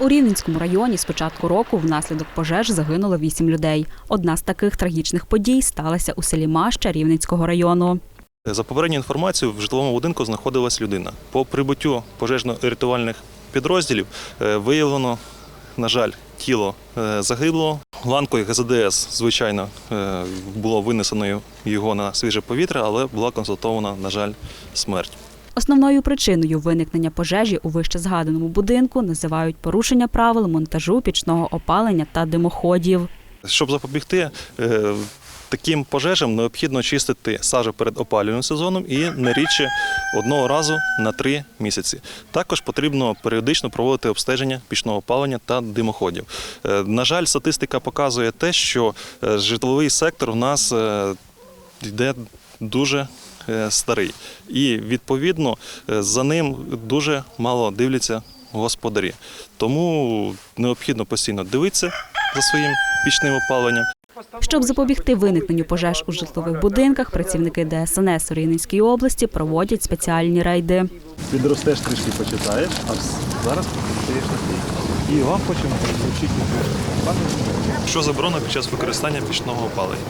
У Рівненському районі з початку року внаслідок пожеж загинуло вісім людей. Одна з таких трагічних подій сталася у селі Маща Рівненського району. За попередньою інформацією, в житловому будинку знаходилась людина. По прибуттю пожежно-рятувальних підрозділів е, виявлено, на жаль, тіло е, загиблого. Ланкою ГЗДС, звичайно, е, було винесено його на свіже повітря, але була констатована, на жаль, смерть. Основною причиною виникнення пожежі у вище згаданому будинку називають порушення правил монтажу пічного опалення та димоходів. Щоб запобігти е, таким пожежам, необхідно чистити сажу перед опалювальним сезоном і не рідше одного разу на три місяці. Також потрібно періодично проводити обстеження пічного опалення та димоходів. Е, На жаль, статистика показує те, що е, житловий сектор у нас йде дуже старий, і відповідно е, за ним дуже мало дивляться господарі. Тому необхідно постійно дивитися за своїм пічним опаленням. Щоб запобігти виникненню пожеж у житлових будинках, працівники ДСНС у Рівненській області проводять спеціальні рейди. Підростеш трішки почитаєш, а зараз стаєш на. І вам хочемо вручити. Що заборонено під час використання пічного опалення?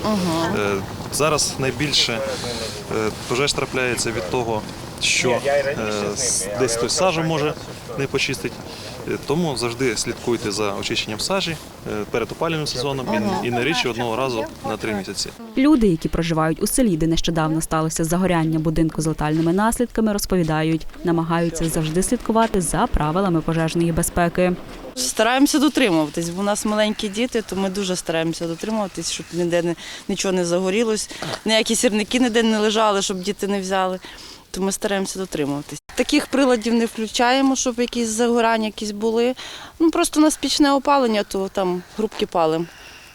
Е, Зараз найбільше е, пожеж трапляється від того, що е, десь хтось сажу може не почистити. Е, Тому завжди слідкуйте за очищенням сажі е, перед опалювальним сезоном і- і не рідше одного разу на три місяці. Люди, які проживають у селі, де нещодавно сталося загоряння будинку з летальними наслідками, розповідають, намагаються завжди слідкувати за правилами пожежної безпеки. Стараємося дотримуватись, бо у нас маленькі діти, то ми дуже стараємося дотримуватись, щоб ніде не, нічого не загорілось, ніякі сірники ніде не лежали, щоб діти не взяли. То ми стараємося дотримуватись. Таких приладів не включаємо, щоб якісь загорання якісь були. Ну просто у нас пічне опалення, то там грубки палимо.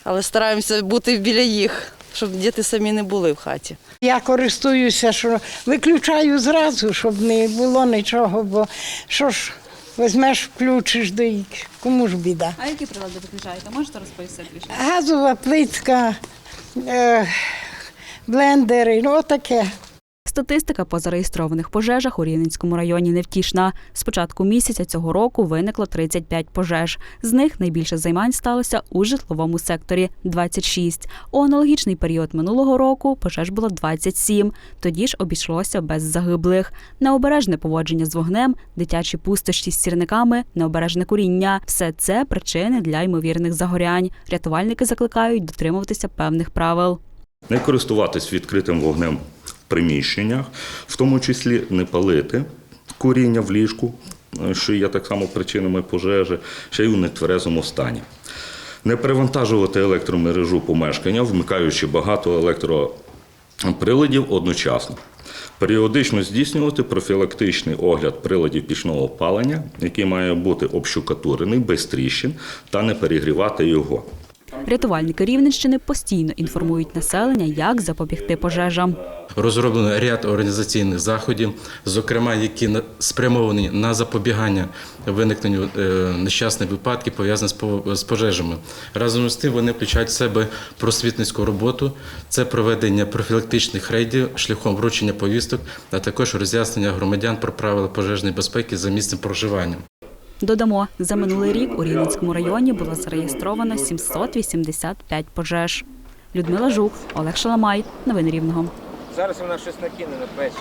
Але стараємося бути біля їх, щоб діти самі не були в хаті. Я користуюся, що виключаю зразу, щоб не було нічого, бо що ж, візьмеш, включиш, да й кому ж біда. А які прилади виключаєте? Можете розповісти більше? Газова плитка, е, блендери, ну таке. Статистика по зареєстрованих пожежах у Рівненському районі невтішна. З початку місяця цього року виникло 35 пожеж. З них найбільше займань сталося у житловому секторі 26. У аналогічний період минулого року пожеж було 27. Тоді ж обійшлося без загиблих. Необережне поводження з вогнем, дитячі пустощі з сірниками, необережне куріння все це причини для ймовірних загорянь. Рятувальники закликають дотримуватися певних правил. не користуватись відкритим вогнем приміщеннях, в тому числі не палити куріння в ліжку, е, що є так само причинами пожежі, ще й у нетверезому стані. Не перевантажувати електромережу помешкання, вмикаючи багато електроприладів одночасно. Періодично здійснювати профілактичний огляд приладів пічного опалення, який має бути общукатурений без тріщин, та не перегрівати його. Рятувальники Рівненщини постійно інформують населення, як запобігти пожежам. Розроблено ряд організаційних заходів, зокрема, які спрямовані на запобігання виникненню е, нещасних випадків, пов'язаних з по- з пожежами. Разом з тим вони включають в себе просвітницьку роботу, це проведення профілактичних рейдів шляхом вручення повісток, а також роз'яснення громадян про правила пожежної безпеки за місцем проживання. Додамо, за минулий рік у Рівненському районі було зареєстровано 785 пожеж. Людмила Жук, Олег Шаламай. Новини Рівного. Зараз вона щось накине на печі.